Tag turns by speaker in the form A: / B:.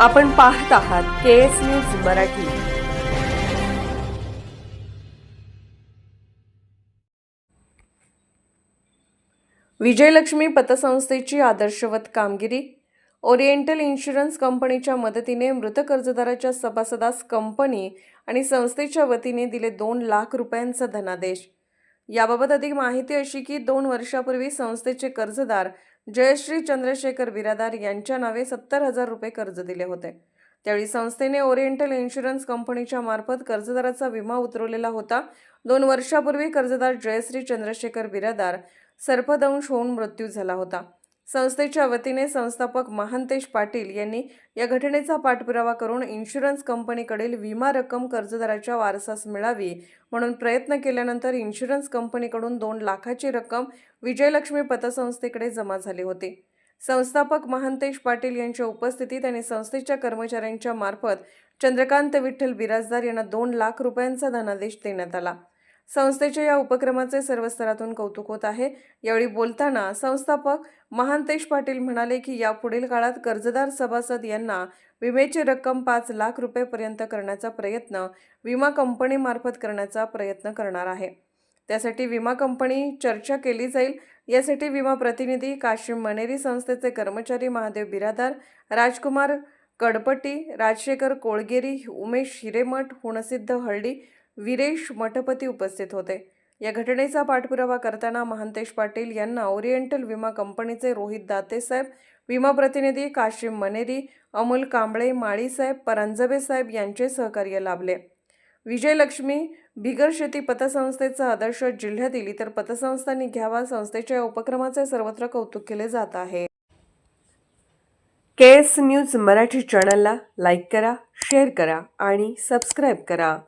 A: आपण पाहत आहात K S news Marathi. Vijayalakshmi पतसंस्थेची आदर्शवत कामगिरी. ओरिएंटल इन्शुरन्स कंपनीच्या मदतीने मृत कर्जदाराच्या सभासदास कंपनी आणि संस्थेच्या वतीने दिले दोन लाख रुपयांचा धनादेश. याबाबत अधिक माहिती अशी की दोन वर्षापूर्वी संस्थेचे कर्जदार जयश्री चंद्रशेखर बिरादार यांच्या नावे सत्तर हजार रुपये कर्ज दिले होते. त्यावेळी संस्थेने ओरिएंटल इन्शुरन्स कंपनीच्या मार्फत कर्जदाराचा विमा उतरवलेला होता. दोन वर्षापूर्वी कर्जदार जयश्री चंद्रशेखर बिरादार सर्पदंश होऊन मृत्यू झाला होता. संस्थेच्या वतीने संस्थापक महांतेश पाटील यांनी या घटनेचा पाठपुरावा करून इन्शुरन्स कंपनीकडील विमा रक्कम कर्जदाराच्या वारसास मिळावी म्हणून प्रयत्न केल्यानंतर इन्शुरन्स कंपनीकडून दोन लाखाची रक्कम विजयलक्ष्मी पतसंस्थेकडे जमा झाली होती. संस्थापक महांतेश पाटील यांच्या उपस्थितीत आणि संस्थेच्या कर्मचाऱ्यांच्या मार्फत चंद्रकांत विठ्ठल बिराजदार यांना दोन लाख रुपयांचा धनादेश देण्यात आला. संस्थेच्या या उपक्रमाचे सर्व स्तरातून कौतुक होत आहे. यावेळी बोलताना संस्थापक महांतेश पाटील म्हणाले की यापुढील काळात कर्जदार सभासद यांना विम्याची रक्कम पाच लाख रुपयेपर्यंत करण्याचा प्रयत्न विमा कंपनीमार्फत करण्याचा प्रयत्न करणार आहे. त्यासाठी विमा कंपनी चर्चा केली जाईल. यासाठी विमा प्रतिनिधी काशिम मनेरी संस्थेचे कर्मचारी महादेव बिरादार राजकुमार कडपटी राजशेखर कोळगेरी उमेश हिरेमठ हुणसिद्ध हळडी वीरेश मठपती उपस्थित होते. या घटनेचा पाठपुरावा करताना महांतेश पाटील यांना ओरिएंटल विमा कंपनीचे रोहित दातेसाहेब विमा प्रतिनिधी काशिम मनेरी अमोल कांबळे माळीसाहेब परांजबे साहेब यांचे सहकार्य लाभले. विजयलक्ष्मी बिगर शेती पतसंस्थेचा आदर्श जिल्ह्यातील इतर पतसंस्थांनी घ्यावा संस्थेच्या या उपक्रमाचे सर्वत्र कौतुक केले जात आहे. के एस न्यूज मराठी चॅनलला लाईक करा शेअर करा आणि सबस्क्राईब करा.